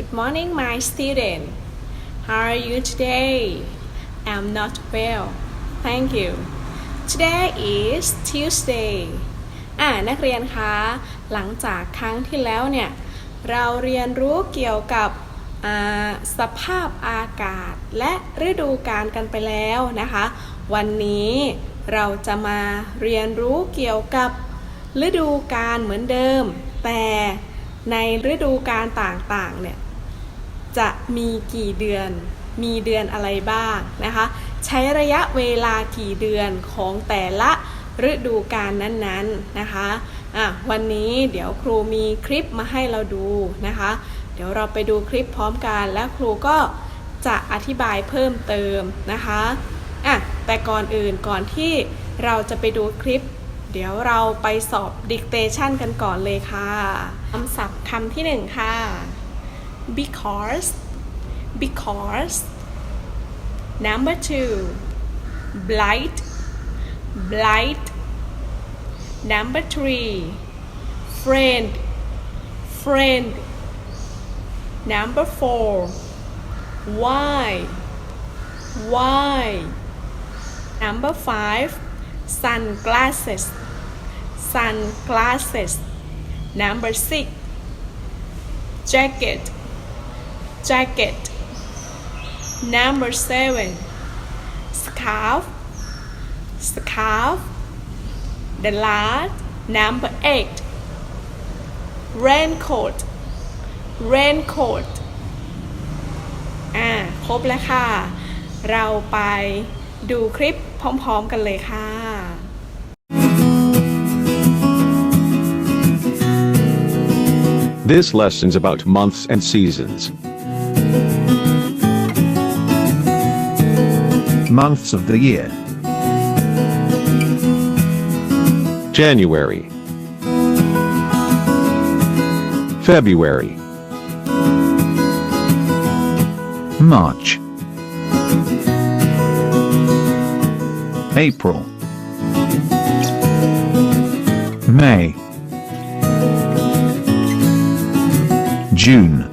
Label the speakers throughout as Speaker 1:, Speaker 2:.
Speaker 1: Good morning, my student. How are you today? I'm not well. Thank you. Today is Tuesday. อ่านักเรียนคะ หลังจากครั้งที่แล้วเนี่ย เราเรียนรู้เกี่ยวกับสภาพอากาศและฤดูกาลกันไปแล้วนะคะ วันนี้เราจะมาเรียนรู้เกี่ยวกับฤดูกาลเหมือนเดิม แต่ในฤดูกาลต่างๆเนี่ย จะมีกี่เดือน มีเดือนอะไรบ้างนะคะ ใช้ระยะเวลากี่เดือนของแต่ละฤดูกาลนั้นๆนะคะอะวันนี้เดี๋ยวครูมีคลิปมาให้เราดูนะคะ เดี๋ยวเราไปดูคลิปพร้อมกันแล้วครูก็จะอธิบายเพิ่มเติมนะคะอะแต่ก่อนอื่นก่อนที่เราจะไปดูคลิป เดี๋ยวเราไปสอบดิกเตชันกันก่อนเลยค่ะคำศัพท์คำที่หนึ่งค่ะ because because number two blight blight number three friend friend number four why why number five sunglasses sunglasses number six jacket jacket. Number seven, scarf, scarf. The last, number eight, raincoat, raincoat. อ่าครบแล้วค่ะ เราไปดูคลิปพร้อมๆกันเลยค่ะ
Speaker 2: This lesson's about months and seasons.
Speaker 3: Months of the year.
Speaker 2: January, February,
Speaker 3: March. April. May. June.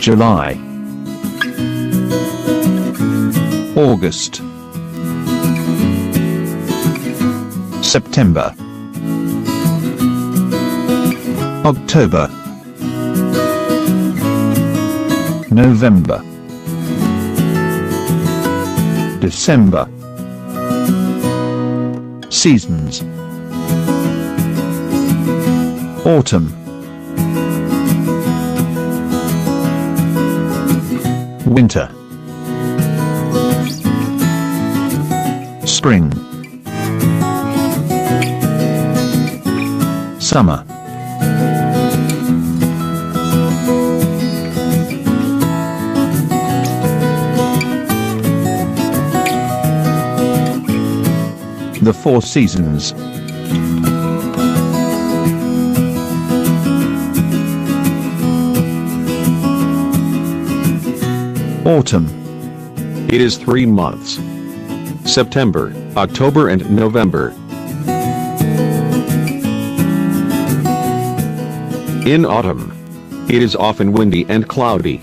Speaker 3: July. August. September. October. November. December. Seasons. Autumn. Winter. Spring. Summer. The four seasons. Autumn.
Speaker 2: it is three months. September, October and November. In autumn, it is often windy and cloudy.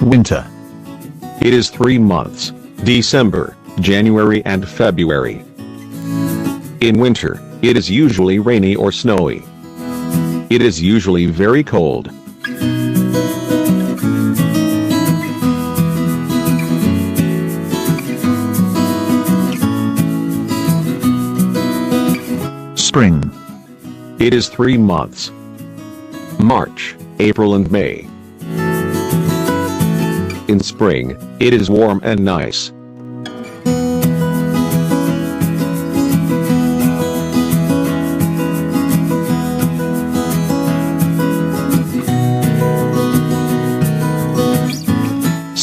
Speaker 3: Winter.
Speaker 2: It is three months, December, January and February. In winter, it is usually rainy or snowy. It is usually very cold.
Speaker 3: Spring.
Speaker 2: It is three months. March, April and May. In spring, it is warm and nice.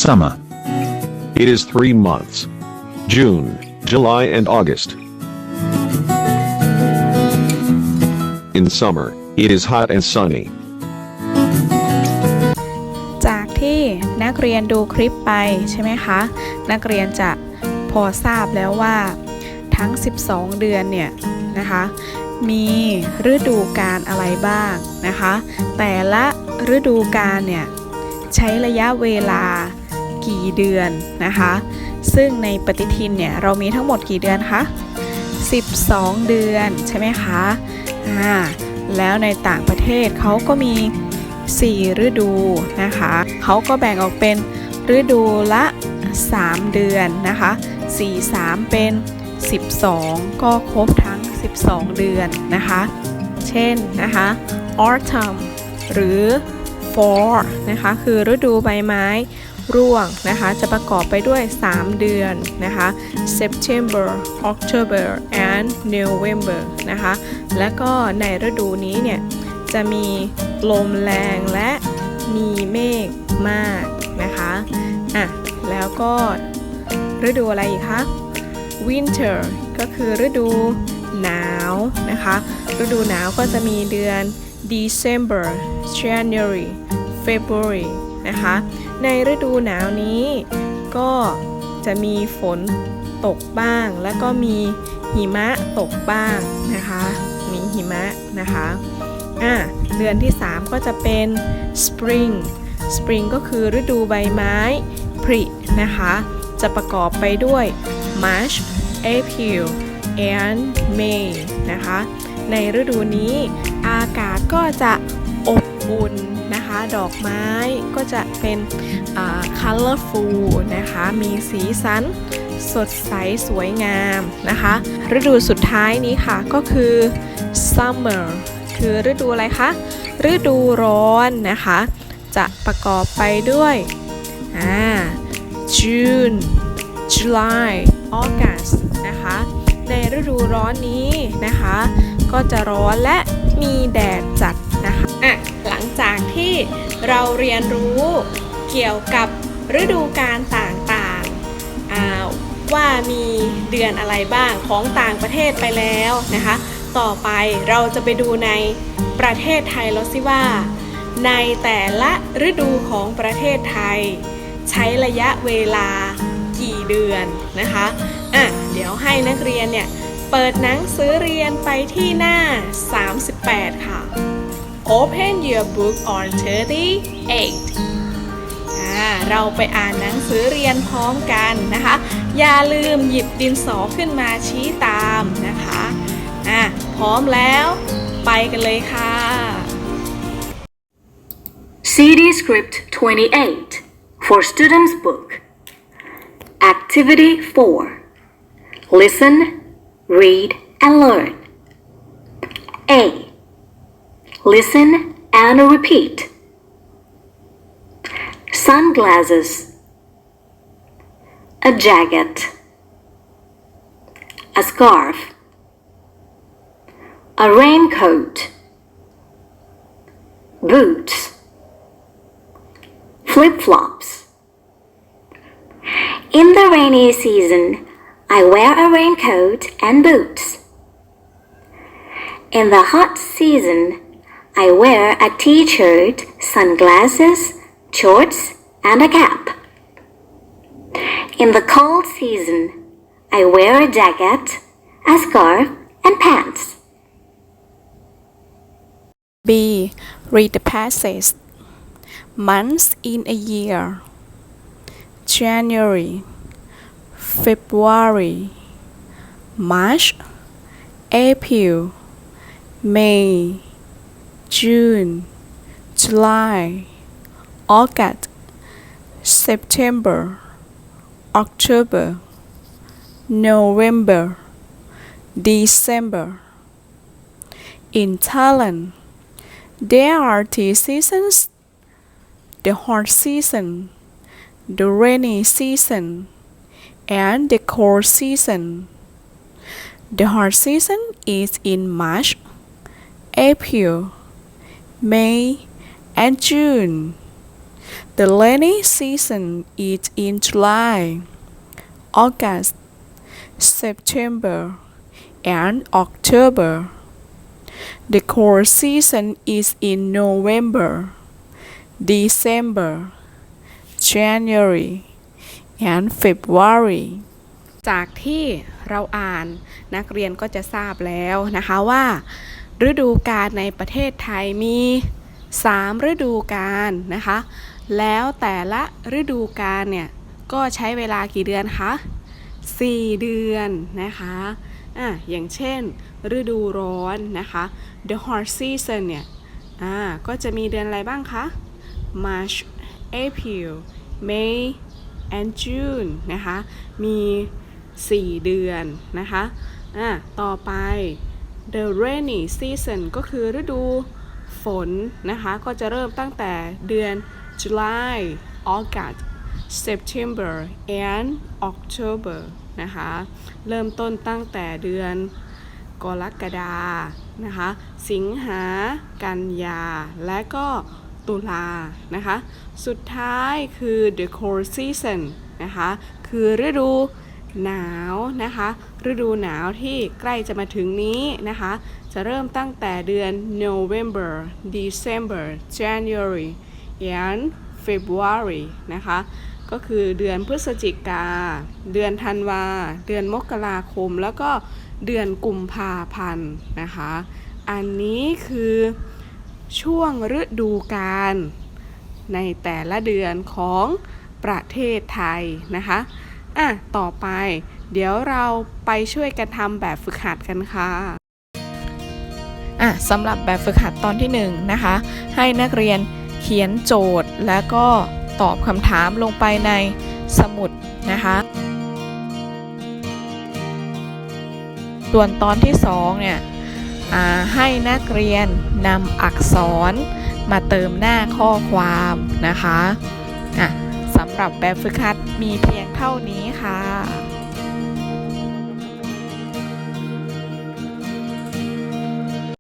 Speaker 3: Summer.
Speaker 2: It is three months. June, July and August. In summer, it is hot and sunny.
Speaker 1: จากที่นักนักเรียนดูคลิปไปใช่ไหมคะ นักเรียนจะพอทราบแล้วว่าทั้ง 12 เดือนเนี่ยนะคะ มีฤดูกาลอะไรบ้างนะคะ แต่ละฤดูกาลเนี่ยใช้ระยะเวลา กี่เดือนนะคะ ซึ่งในปฏิทินเนี่ยเรามีทั้งหมดกี่เดือนคะ12 เดือนใช่ไหมคะอ่าแล้วในต่างประเทศเขาก็มี 4 ฤดูนะคะเขาก็แบ่งออกเป็นฤดูละ 3 เดือนนะคะ4 3 เป็น 12 ก็ครบทั้ง 12 เดือนนะคะ เช่นนะคะ autumn หรือ fall นะคะ คือฤดูใบไม้ ร่วงนะคะ จะประกอบไปด้วย 3 เดือนนะคะ September October and November นะคะ และก็ในฤดูนี้เนี่ย จะมีลมแรงและมีเมฆมากนะคะอะแล้วก็ฤดูอะไรอีกคะ Winter ก็คือฤดูหนาวนะคะ ฤดูหนาวก็จะมีเดือน December January February นะคะ ในฤดูหนาวนี้ก็จะมีฝนตกบ้าง แล้วก็มีหิมะตกบ้างนะคะ มีหิมะนะคะอะเดือนที่ 3 ก็จะเป็น spring spring ก็คือฤดูใบไม้ผลินะคะ จะประกอบไปด้วย March April and May นะคะ ในฤดูนี้อากาศก็จะอบอุ่น นะคะ ดอกไม้ก็จะเป็น colorful นะคะ มีสีสันสดใสสวยงามนะคะ ฤดูสุดท้ายนี้ค่ะก็คือ summer คือฤดูอะไรคะ ฤดูร้อนนะคะ จะประกอบไปด้วยอ่า June July August นะคะ ในฤดูร้อนนี้นะคะ ก็จะร้อนและมีแดดจัดนะคะอะ จากที่เราเรียนรู้เกี่ยวกับฤดูกาลต่างๆว่ามีเดือนอะไรบ้างของต่างประเทศไปแล้วนะคะ ต่อไปเราจะไปดูในประเทศไทยแล้วสิว่า ในแต่ละฤดูของประเทศไทย ใช้ระยะเวลากี่เดือนนะคะอะเดี๋ยวให้นักเรียนเนี่ยเปิดหนังสือเรียนไปที่หน้า 38 ค่ะ Open your book on 38เราไปอ่านหนังสือเรียนพร้อมกันนะคะ อย่าลืมหยิบดินสอขึ้นมาชี้ตามนะคะอะพร้อมแล้วไปกันเลยค่ะ
Speaker 4: CD Script 28 for Students Book. Activity 4 Listen, read, and learn. A. Listen and repeat. Sunglasses. A jacket. A scarf. A raincoat. Boots flip flops. In the rainy season, I wear a raincoat and boots. In the hot season, I wear a t shirt, sunglasses, shorts, and a cap. In the cold season, I wear a jacket, a scarf, and pants.
Speaker 1: B. Read the passage. Months in a year January, February, March, April, May, June, July, August, September, October, November, December. In Thailand, there are three seasons the hot season, the rainy season, and the cold season. The hot season is in March, April, May, and June. The rainy season is in July, August, September, and October. The cold season is in November, December, January and February จากที่เราอ่านนักเรียนก็จะทราบแล้วนะคะว่า ฤดูกาลในประเทศไทยมี 3 ฤดูกาลนะคะ แล้วแต่ละฤดูกาลเนี่ยก็ใช้เวลากี่เดือนคะ 4 เดือนนะคะอะอย่างเช่น ฤดูร้อนนะคะ the hot season เนี่ยอ่าก็จะมีเดือนอะไรบ้างคะ March April May and June นะคะ มี 4 เดือนนะคะอะต่อไป the rainy season ก็คือฤดูฝนนะคะ ก็จะเริ่มตั้งแต่เดือน July August September and October นะคะ เริ่มต้นตั้งแต่เดือนกรกฎานะคะ สิงหา กันยา และก็ตุลานะคะ สุดท้ายคือ the cold season นะคะ คือฤดู หนาวนะคะ ฤดูหนาวที่ใกล้จะมาถึงนี้นะคะ จะเริ่มตั้งแต่เดือน November December January and February นะคะ ก็คือเดือนพฤศจิกา เดือนธันวา เดือนมกราคม แล้วก็เดือนกุมภาพันธ์นะคะ อันนี้คือช่วงฤดูกาลในแต่ละเดือนของประเทศไทยนะคะ อะต่อไป เดี๋ยวเราไปช่วยกันทำแบบฝึกหัดกันค่ะอะสำหรับแบบฝึกหัดตอนที่1นงนะคะ ให้นักเรียนเขียนโจทย์ แล้วก็ตอบคำถามลงไปในสมุดนะคะส่วนตอนที่2เนี่ยอ่าให้นักเรียนนำอักษรมาเติมหน้าข้อความนะคะ หรับแบบฝึกหัดมีเพียงเท่านี้ค่ะ